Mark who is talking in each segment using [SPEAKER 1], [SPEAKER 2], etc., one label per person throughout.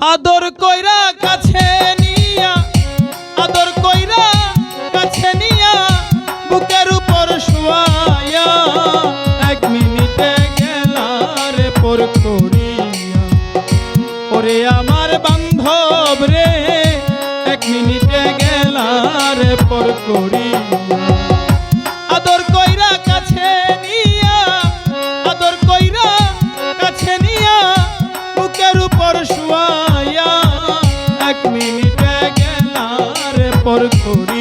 [SPEAKER 1] আদর কইরা কাছে নিয়া, আদর কইরা কাছে নিয়া, বুকের উপর শুয়াইয়া এক মিনিটে গেলারে পর করিয়া, ওরে আমার বান্ধব রে, এক মিনিটে গেলারে পর করিয়া। গেলার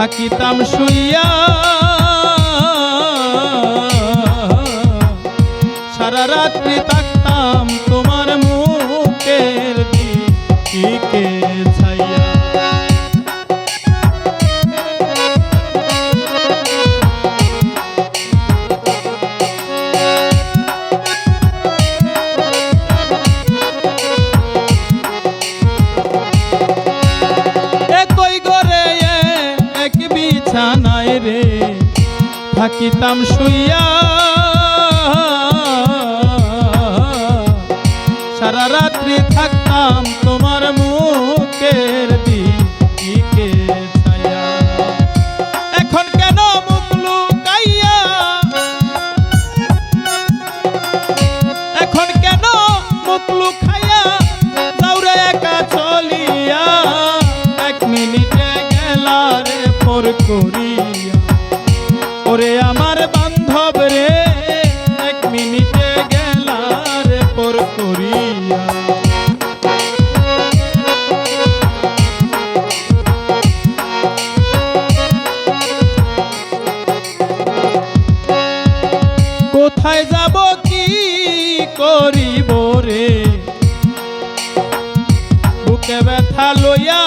[SPEAKER 1] থাকিতাম শুইয়া। সারা রাত্রি থাকতাম তোমার মুখের দিকে ছাইয়া। থাকিতাম শুইয়া। সারা রাত্রি থাকতাম তোমার মুখের দিকে এখন কেন মুখ লুকাইয়া? এখন কেন মুখ লুকাইয়া? দৌড়ে একা চলিয়া। এক মিনিটে গেলারে পর করিয়া। কোথায় যাব কি করিব রে? বুকে ব্যথা লইয়া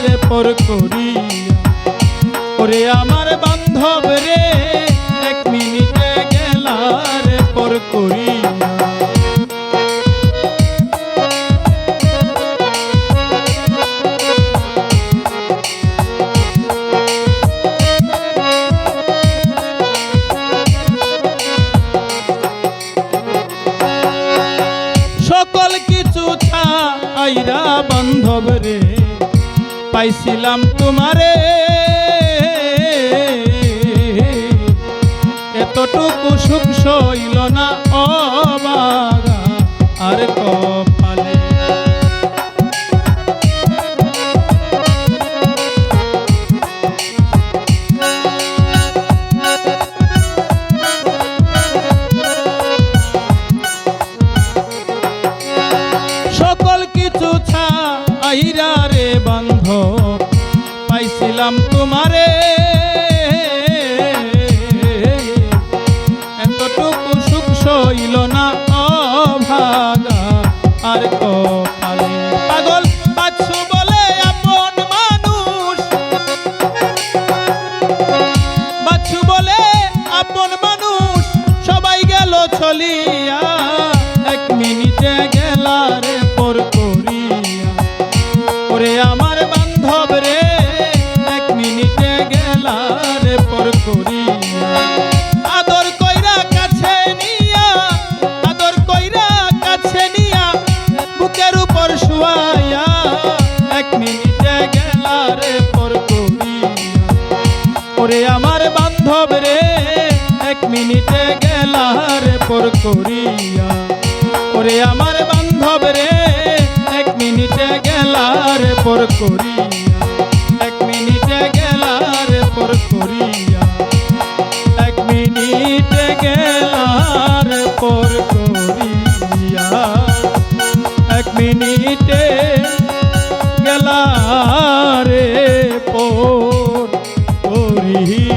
[SPEAKER 1] গেলার পর করিয়া। ওরে আমার বান্ধব রে, এক মিনিটে গেলার পর করিয়া। সকল কিছু ছাইরা বান্ধব রে পাইছিলাম তোমারে। এতটুকু সুখ সইল না অবাগা আর কপালে। সকল কিছু ছাইরা রে বন্ধ পাইছিলাম তোমারে। এতটুকু সুখ সইল না অভাগা। আর বলে আপন মানুষ। বাচ্চু বলে আপন মানুষ। সবাই গেল চলিয়া এক মিনিটে মিনিটে গেলার পর করিয়া। ওরে আমার বান্ধব রে, এক মিনিটে গেলার পর করিয়া। এক মিনিটে গেলার পর করিয়া। এক মিনিটে গেলার পর করিয়া। এক মিনিটে গেলারে পর করিয়া।